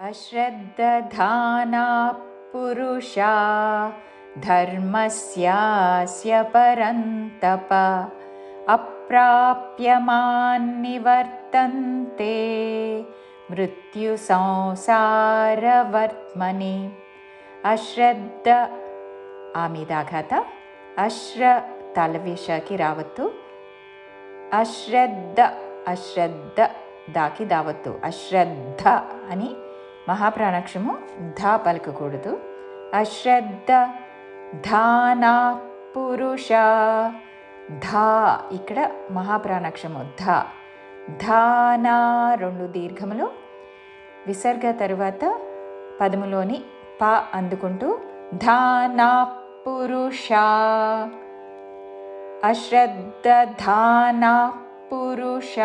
अश्रद्धधाना पुरुषा धर्मस्यास्य परन्तप अप्राप्यमानि वर्तन्ते मृत्युसंसारवर्त्मनि। अश्रद्ध आमिदाघात। अश्रतलविश कि अश्रद् अश्रद्ददाकि दावतु। अश्रद्ध अनि మహాప్రాణాక్షము ధ పలకకూడదు. అశ్రద్ధ ధానా పురుష. ధా ఇక్కడ మహాప్రాణాక్షము ధ. ధానా రెండు దీర్ఘములు. విసర్గ తరువాత పదములోని ప అందుకుంటూ ధానా పురుష. అశ్రద్ధధానా పురుష.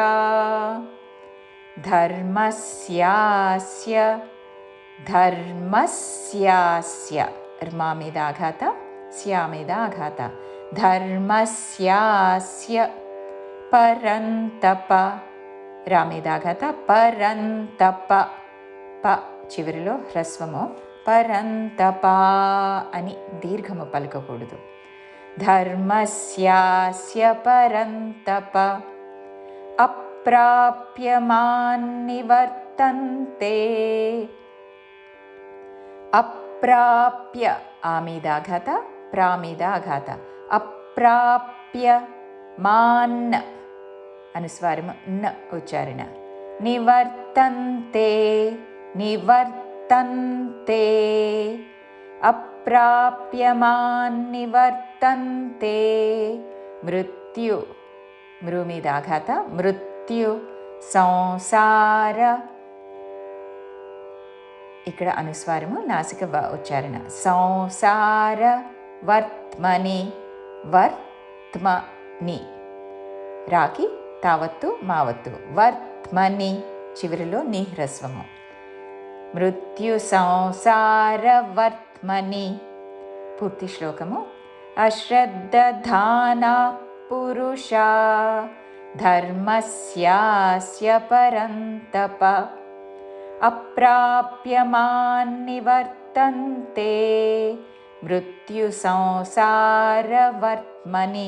ధర్మస్యాస్య ధర్మస్యాస్య ర్మా మీద ఆఘాత స్యా మీద ఆఘాత ధర్మస్యాస్య పరంతప రా మీద ఆఘాత పరంతప ప చివరిలో హ్రస్వము. పరంతపా అని దీర్ఘము పలకకూడదు. ధర్మస్యాస్య పరంతప। అప్రాప్యమాన్నివర్తంతే। अप्राप्य आमेदाघात प्रामेदाघात। अप्राप्य मान्न। अनुस्वारं न उच्चारिण। निवर्तन्ते निवर्तन्ते। अप्राप्य मान्निवर्तन्ते मृत्यु मृमीदाघात मृत्यु संसार ఇక్కడ అనుస్వారము నాసిక వ ఉచ్చారణ. సంసార వర్త్మని వర్త్మని. రాకి తావత్తు మావత్తు. వర్త్మని చివరిలో నిహ్రస్వము. మృత్యు సంసార వర్త్మని. పూర్తి శ్లోకము. అశ్రద్ధధానా పురుష ధర్మస్యాస్య పరంతప. अप्राप्यमानि वर्तन्ते मृत्युसंसारवर्त्मनि।